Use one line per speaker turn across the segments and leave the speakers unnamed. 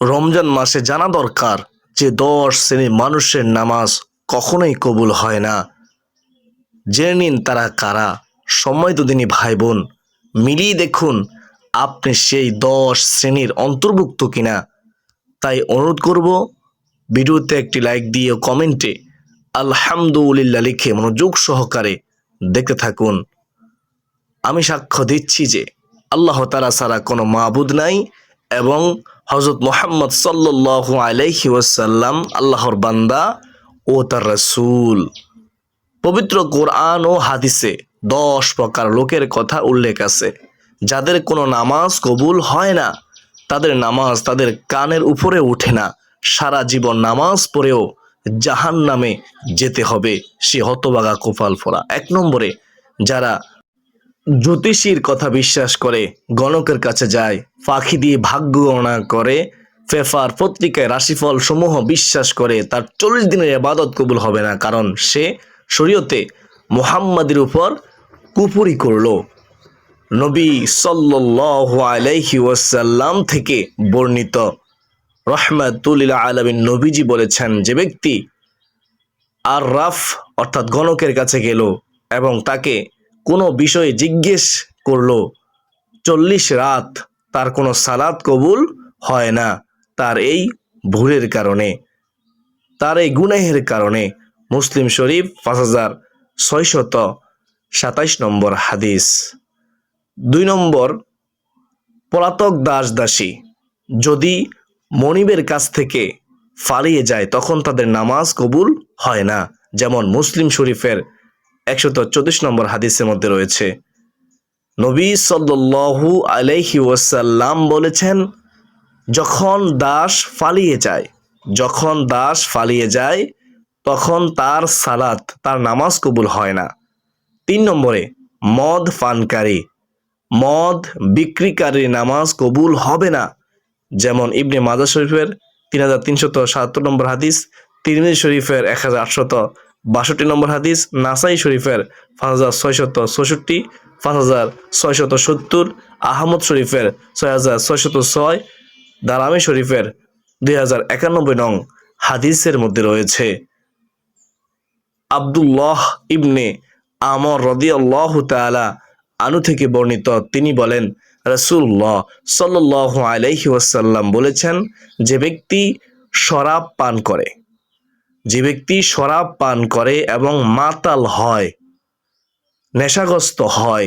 রমজান মাসে জানা দরকার যে দশ শ্রেণির মানুষের নামাজ কখনোই কবুল হয় না। জেনে নিন তারা কারা। সময় দুদিনই ভাই বোন মিলিয়ে দেখুন আপনি সেই দশ শ্রেণির অন্তর্ভুক্ত কিনা। তাই অনুরোধ করব, ভিডিওতে একটি লাইক দিয়ে কমেন্টে আলহামদুলিল্লাহ লিখে মনোযোগ সহকারে দেখতে থাকুন। আমি সাক্ষ্য দিচ্ছি যে আল্লাহ তালা ছাড়া কোনো মাবুদ নাই এবং হজরত মোহাম্মদ সাল্লাহ আলাইহি ওয়াসাল্লাম, আল্লাহর বান্দা ও তার রসুল। পবিত্র কোরআন ও হাদিসে দশ প্রকার লোকের কথা উল্লেখ আছে। যাদের কোনো নামাজ কবুল হয় না, তাদের নামাজ তাদের কানের উপরে ওঠে না। সারা জীবন নামাজ পড়েও জাহান নামে যেতে হবে। সে হতবাগা কোপাল ফোরা এক নম্বরে, যারা জ্যোতিষীর কথা বিশ্বাস করে গণকের কাছে যায়, ফাঁকি দিয়ে ভাগ্য গণনা করে, ফেফার পত্রিকায় রাশিফল সমূহ বিশ্বাস করে তার চল্লিশ দিনের ইবাদত কবুল হবে না, কারণ সে শরীয়তে মুহাম্মাদের উপর কুপুরি করল। নবী আলাইহি ওয়াসাল্লাম থেকে বর্ণিত রহমাতুল্লিল আলমিন নবীজি বলেছেন যে ব্যক্তি আর রাফ অর্থাৎ গণকের কাছে গেল এবং তাকে কোনো বিষয়ে জিজ্ঞেস করল, চল্লিশ রাত তার কোনো সালাদ কবুল হয় না তার এই ভুলের কারণে। তার এই গুনাহের কারণে মুসলিম শরীফ পাঁচ হাজার ছয়শত সাতাইশ নম্বর হাদিস। দুই নম্বর, পলাতক দাস দাসী যদি মনিবের কাছ থেকে ফালিয়ে যায় তখন তাদের নামাজ কবুল হয় না। যেমন মুসলিম শরীফের একশত চৌত্রিশ নম্বর হাদিসের মধ্যে রয়েছে। নবী সাল্লু আলাইহি ওয়াসাল্লাম বলেছেন, যখন দাস ফালিয়ে যায়, যখন দাস ফালিয়ে যায়, তখন তার সালাত, তার নামাজ কবুল হয় না। তিন নম্বরে, মদ পানকারী, মদ বিক্রিকারীর নামাজ কবুল হবে না। যেমন ইবনে মাজা শরীফের তিন হাজার তিনশত সাতাত্তর নম্বর হাদিস, তিরমিজি শরীফের এক হাজার আটশত বাষট্টি নম্বর হাদিস, নাসাই শরীফের পাঁচ হাজার ছয়শত ছষট্টি, পাঁচ হাজার ছয়শত সত্তর, আহমদ শরীফের ছয় হাজার ছয়শত ছয় দারামি শরীফের দুই হাজার একানব্বই নং হাদিসের মধ্যে রয়েছে। আবদুল্লাহ ইবনে আমর রদিয়াল্লাহ তালা আনু থেকে বর্ণিত তিনি বলেন রসুল্লাহ সাল্লাহ আলাইহি ওয়াসাল্লাম বলেছেন, যে ব্যক্তি শরাব পান করে যে ব্যক্তি শরাব পান করে এবং মাতাল হয়, নেশাগ্রস্ত হয়,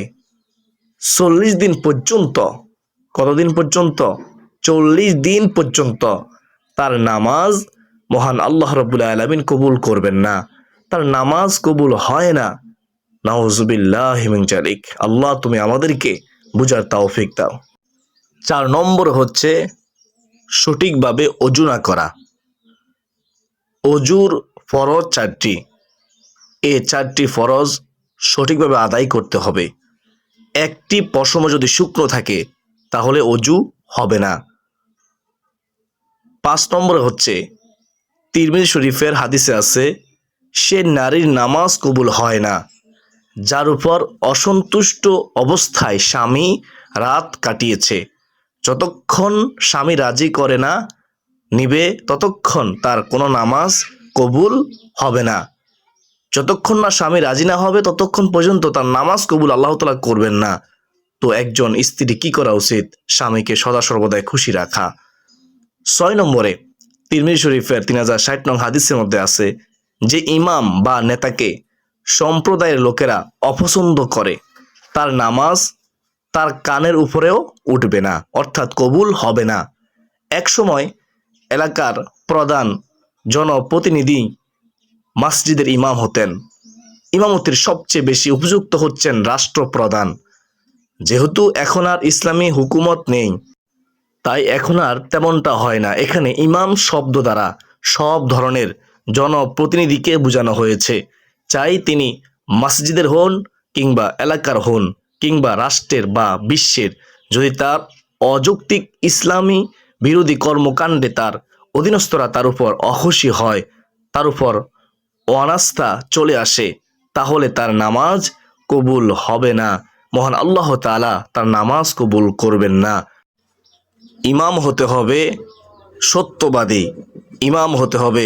চল্লিশ দিন পর্যন্ত, কতদিন পর্যন্ত? চল্লিশ দিন পর্যন্ত তার নামাজ মহান আল্লাহ রবুল্লা আলমিন কবুল করবেন না। তার নামাজ কবুল হয় না। নাউজুবিল্লাহ জালিক আল্লাহ তুমি আমাদেরকে বুঝার তৌফিক দাও। চার নম্বর হচ্ছে সঠিকভাবে অজু না করা। অজুর ফরজ চারটি। এ চারটি ফরজ সঠিকভাবে আদায় করতে হবে। একটি পশম যদি শুকনো থাকে, তাহলে অজু হবে না। পাঁচ নম্বরে হচ্ছে, তিরমিজ শরীফের হাদিসে আছে, সে নারীর নামাজ কবুল হয় না, যার উপর অসন্তুষ্ট অবস্থায় স্বামী রাত কাটিয়েছে। যতক্ষণ স্বামী রাজি করে না নিবে ততক্ষণ তার কোনো নামাজ কবুল হবে না। যতক্ষণ না স্বামী রাজি না হবে, ততক্ষণ পর্যন্ত তার নামাজ কবুল আল্লাহ তালা করবেন না। তো একজন স্ত্রী কি করা উচিত? স্বামীকে সদা সর্বদাই খুশি রাখা। ছয় নম্বরে তিরমির শরীফের তিন হাজার ষাট নং হাদিসের মধ্যে আছে, যে ইমাম বা নেতাকে সম্প্রদায়ের লোকেরা অপছন্দ করে, তার নামাজ তার কানের উপরেও উঠবে না, অর্থাৎ কবুল হবে না। এক সময় এলাকার প্রধান জনপ্রতিনিধি মসজিদের ইমাম হতেন। ইমামতির সবচেয়ে বেশি উপযুক্ত হচ্ছেন রাষ্ট্রপ্রধান। যেহেতু এখন আর ইসলামী হুকুমত নেই, তাই এখন আর তেমনটা হয় না। এখানে ইমাম শব্দ দ্বারা সব ধরনের জনপ্রতিনিধিকে বোঝানো হয়েছে। চাই তিনি মসজিদের হন কিংবা এলাকার হন কিংবা রাষ্ট্রের বা বিশ্বের। যদি তার অযৌক্তিক ইসলামী বিরোধী কর্মকাণ্ডে তার অধীনস্থরা তার উপর অখুশি হয়, তার উপর অনাস্থা চলে আসে, তাহলে তার নামাজ কবুল হবে না। মহান আল্লাহ তালা তার নামাজ কবুল করবেন না। ইমাম হতে হবে সত্যবাদী, ইমাম হতে হবে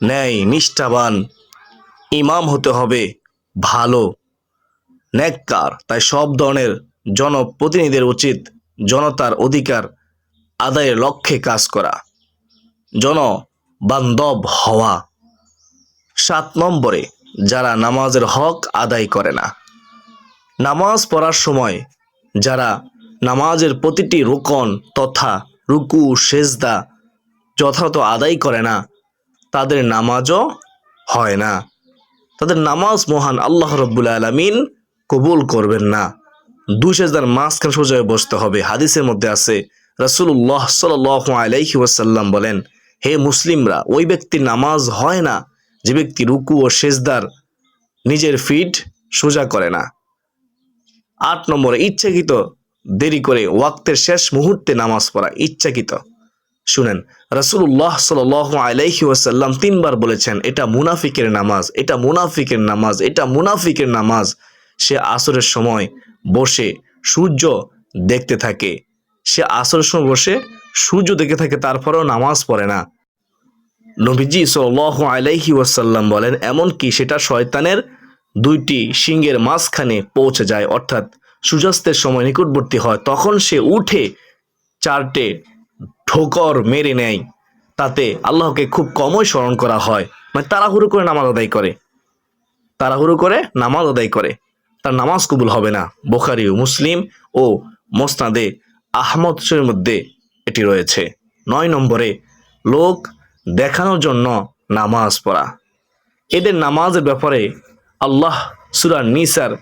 ন্যায় নিষ্ঠাবান, ইমাম হতে হবে ভালো, ন্যাক্কার। তাই সব ধরনের জনপ্রতিনিধিদের উচিত জনতার অধিকার আদায়ের লক্ষ্যে কাজ করা। জনবান্ধব হওয়া। সাত নম্বরে, যারা নামাজের হক আদায় করে না। নামাজ পড়ার সময় যারা নামাজের প্রতিটি রোকন তথা রুকু, সেজদা যথাযথ আদায় করে না, তাদের নামাজও হয় না। তাদের নামাজ মহান আল্লাহ রব্বুল আলমিন কবুল করবেন না। দুই সেজদার মাঝখানে সোজা বসতে হবে। হাদিসের মধ্যে আছে, রাসূলুল্লাহ সাল্লাহ আলাইহি ওয়াসাল্লাম বলেন হে মুসলিমরা, ওই ব্যক্তির নামাজ হয় না, যে ব্যক্তি রুকু ও সেজদার নিজের ফিট সোজা করে না। আট নম্বরে, ইচ্ছাকৃত দেরি করে ওয়াক্তের শেষ মুহূর্তে নামাজ পড়া, ইচ্ছাকৃত। শুনেন, রাসূলুল্লাহ সাল্লাহ আলাইহি ওয়াসাল্লাম তিনবার বলেছেন, এটা মুনাফিকের নামাজ, এটা মুনাফিকের নামাজ, এটা মুনাফিকের নামাজ। সে আসরের সময় বসে সূর্য দেখতে থাকে। সে আসরের সময় বসে সূর্য দেখে থাকে, তারপরেও নামাজ পড়ে না। নবীজি সাল্লাহ আলাইহি ওয়াসাল্লাম বলেন এমনকি সেটা শয়তানের দুইটি শিঙ্গের মাঝখানে পৌঁছে যায়, অর্থাৎ সূর্যাস্তের সময় নিকটবর্তী হয়, তখন সে উঠে চারটে ঠোকর মেরে নেয়, তাতে আল্লাহকে খুব কমই স্মরণ করা হয়। মানে তাড়াহুড়ো করে নামাজ আদায় করে। তাড়াহুড়ো করে নামাজ আদায় করে। তার নামাজ কবুল হবে না। বোখারি, মুসলিম ও মোসনাদে আহমদ মধ্যে এটি রয়েছে। নয় নম্বরে, লোক দেখানোর জন্য নামাজ পড়া। এদের নামাজের ব্যাপারে আল্লাহ সুরা নিসার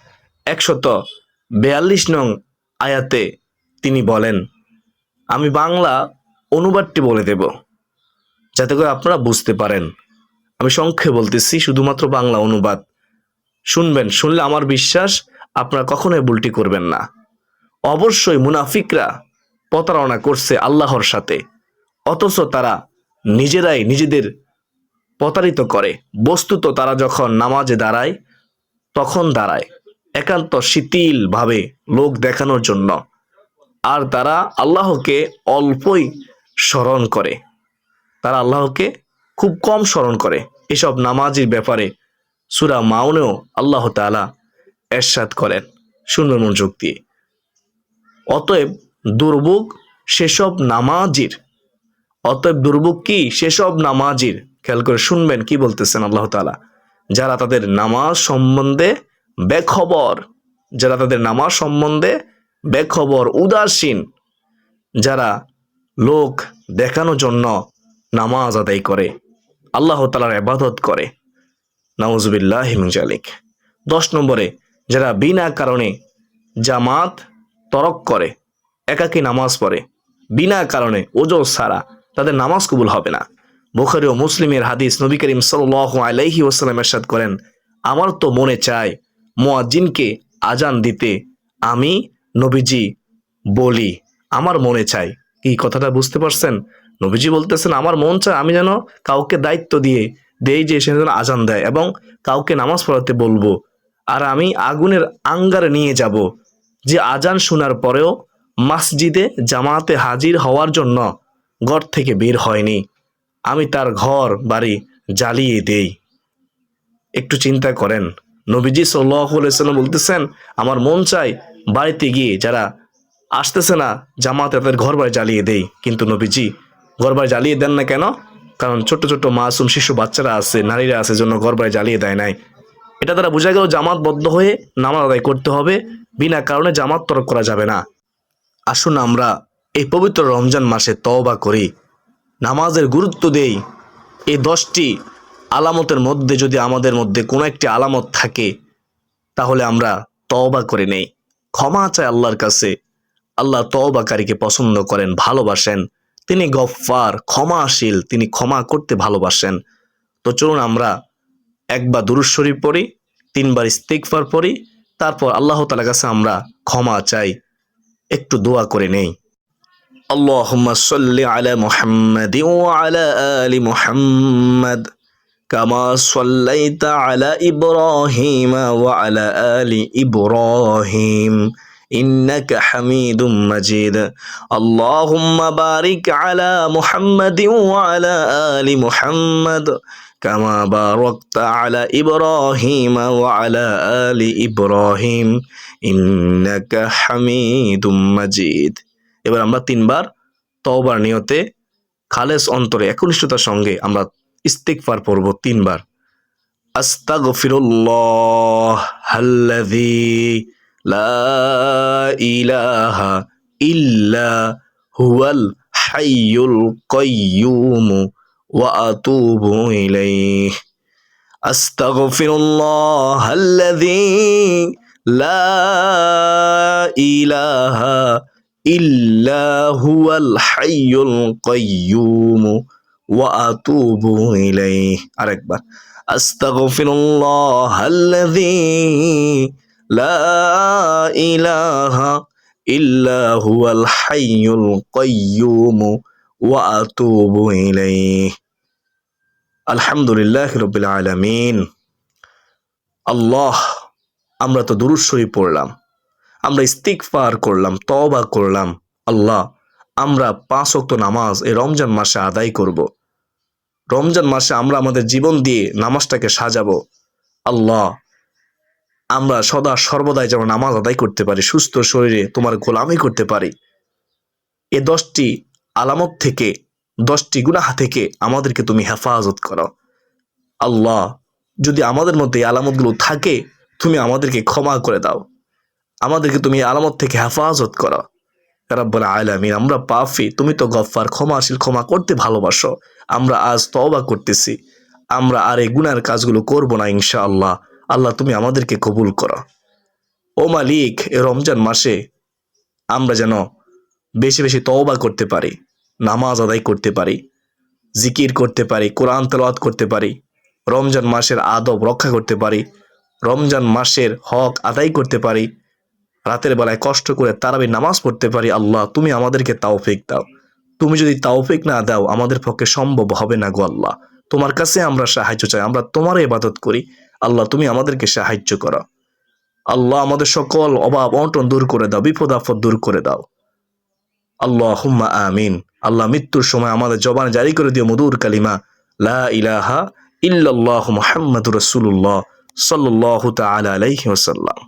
একশত বেয়াল্লিশ নং আয়াতে তিনি বলেন, আমি বাংলা অনুবাদটি বলে দেব, যাতে করে আপনারা বুঝতে পারেন। আমি সংক্ষেপে বলতেছি, শুধুমাত্র বাংলা অনুবাদ। শুনবেন, শুনলে আমার বিশ্বাস, আপনারা কখনোই ভুলটি করবেন না। অবশ্যই মুনাফিকরা প্রতারণা করছে আল্লাহর সাথে। অথচ তারা নিজেরাই নিজেদের প্রতারিত করে। বস্তুত তারা যখন নামাজে দাঁড়ায়, তখন দাঁড়ায়। একান্ত শিথিলভাবে লোক দেখানোর জন্য। আর তারা আল্লাহকে অল্পই স্মরণ করে। তারা আল্লাহকে খুব কম স্মরণ করে। এসব নামাজের ব্যাপারে সুরা মাউনেও আল্লাহ তালা এরশাদ করেন। শূন্য মনোযোগ দিয়ে অতএব দুর্ভোগ সেসব নামাজির। অতএব দুর্ভোগ কি? সেসব নামাজির। খেয়াল করে শুনবেন কি বলতেছেন আল্লাহ তালা যারা তাদের নামাজ সম্বন্ধে বেখবর, যারা তাদের নামাজ সম্বন্ধে বেখবর, উদাসীন, যারা লোক দেখানোর জন্য নামাজ আদায় করে, আল্লাহ তালার আবাদত করে, নাউজুবিল্লাহ হিমজালিক দশ নম্বরে, যারা বিনা কারণে জামাত তরক করে একাকী নামাজ পড়ে, বিনা কারণে ওজো সারা তাদের নামাজ কবুল হবে না। বুখারি ও মুসলিমের হাদিস নবী করিম সাল্লাহ আলাইহি ওসালাম এরশাদ করেন, আমার তো মনে চায়, মোয়াজ্জিনকে আজান দিতে আমি নবীজি বলি। আমার মনে চাই কি কথাটা বুঝতে পারছেন? নবীজি বলতেছেন, আমার মন চায় আমি যেন কাউকে দায়িত্ব দিয়ে দেই যে সে যেন আজান দেয় এবং কাউকে নামাজ পড়াতে বলব। আর আমি আগুনের আঙ্গারে নিয়ে যাব। যে আজান শোনার পরেও মসজিদে জামাতে হাজির হওয়ার জন্য ঘর থেকে বের হয়নি। আমি তার ঘর, বাড়ি জ্বালিয়ে দেই। একটু চিন্তা করেন, নবীজি সাল্লাম বলতেছেন, আমার মন চাই বাড়িতে গিয়ে যারা আসতেছে না, জামাতে তাদের ঘর বাড়ি জ্বালিয়ে দেই। কিন্তু নবীজি ঘর বাড়ি জ্বালিয়ে দেন না কেন? কারণ ছোট্ট ছোট্ট মাসুম শিশু বাচ্চারা আছে, নারীরা আছে জন্য ঘর বাড়ি জ্বালিয়ে দেয় নাই। এটা তারা বোঝা গেল জামাতবদ্ধ হয়ে নামাজ আদায় করতে হবে। বিনা কারণে জামাত তরক করা যাবে না। আসুন আমরা এই পবিত্র রমজান মাসে তওবা করি, নামাজের গুরুত্ব দেই। এই দশটি আলামতের মধ্যে যদি আমাদের মধ্যে কোনো একটি আলামত থাকে, তাহলে আমরা তওবা করে নেই। ক্ষমা চাই আল্লাহর কাছে। আল্লাহ তওবাকারীকে পছন্দ করেন, ভালোবাসেন। তিনি গফফার, ক্ষমাশীল, তিনি ক্ষমা করতে ভালোবাসেন। তো চলুন আমরা একবার দুরুজ শরীফ পড়ি, তিনবার ইস্তিকফার পড়ি, তারপর আল্লাহ তালার কাছে আমরা ক্ষমা চাই। একটু দোয়া করে নেই اللهم صل على محمد وعلى آل محمد كما صليت على إبراهيم وعلى آل إبراهيم إنك حميد مجيد اللهم بارك على محمد وعلى آل محمد কামা বারাকতা আলা ইব্রাহিম ওয়া আলা আলি ইব্রাহিম ইন্নাকা হামিদুম মাজিদ এবার আমরা তিনবার তওবার নিয়তে খালেস অন্তরে একনিষ্ঠতার সঙ্গে আমরা ইস্তিগফার পড়ব তিনবার। আস্তাগফিরুল্লাহ আল্লাযী লা ইলাহা ইল্লা হুয়াল হাইয়ুল কাইয়্যুম ওয়া আতুবু ইলাইহি আস্তাগফিরুল্লাহ আল্লাযী লা ইলাহা ইল্লা হুয়াল হাইয়ুল কাইয়্যুম ওয়া আতুবু ইলাইহি আরেকবার আস্তাগফিরুল্লাহ আল্লাযী লা ইলাহা ইল্লা হুয়াল হাইয়ুল কাইয়্যুম ওয়া আলহামদুলিল্লাহ রবিল আলামিন। আল্লাহ, আমরা তো শরীফ পড়লাম। আমরা ইস্তিগফার করলাম, তওবা করলাম। আল্লাহ, আমরা পাঁচ ওয়াক্ত নামাজ এই রমজান মাসে আদায় করব। রমজান মাসে আমরা আমাদের জীবন দিয়ে নামাজটাকে সাজাবো। আল্লাহ, আমরা সদা সর্বদাই যেন নামাজ আদায় করতে পারি, সুস্থ শরীরে তোমার গোলামি করতে পারি। এ দশটি আলামত থেকে, দশটি গুনাহা থেকে আমাদেরকে তুমি হেফাজত করো। আল্লাহ, যদি আমাদের মধ্যে আলামতগুলো থাকে, তুমি আমাদেরকে ক্ষমা করে দাও। আমাদেরকে তুমি আলামত থেকে হেফাজত করো। রাব্বুল আলামিন, আমরা পাফি তুমি তো গফফার, ক্ষমাশীল, ক্ষমা করতে ভালোবাসো। আমরা আজ তওবা করতেছি। আমরা আর এই গুনার কাজগুলো করব না, ইনশাআল্লাহ। আল্লাহ, তুমি আমাদেরকে কবুল করো। ও মালিক এ রমজান মাসে আমরা যেন বেশি বেশি তওবা করতে পারি। নামাজ আদায় করতে পারি, জিকির করতে পারি, কোরআন তেলাওয়াত করতে পারি, রমজান মাসের আদব রক্ষা করতে পারি, রমজান মাসের হক আদায় করতে পারি, রাতের বেলায় কষ্ট করে তারাবি নামাজ পড়তে পারি, আল্লাহ তুমি আমাদেরকে তাওফিক দাও। তুমি যদি তাওফিক না দাও, আমাদের পক্ষে সম্ভব হবে না গো আল্লাহ। তোমার কাছে আমরা সাহায্য চাই, আমরা তোমার ইবাদত করি। আল্লাহ তুমি আমাদেরকে সাহায্য করো। আল্লাহ আমাদের সকল অভাব অনটন দূর করে দাও, বিপদ আপদ দূর করে দাও। আল্লাহ আমিন। আল্লাহ মৃত্যুর সময় আমাদের জবান জারি করে দিও মধুর কালিমা, লা ইলাহা ইল্লাল্লাহ মুহাম্মাদুর রাসূলুল্লাহ সাল্লাল্লাহু তাআলা আলাইহি ওয়াসাল্লাম।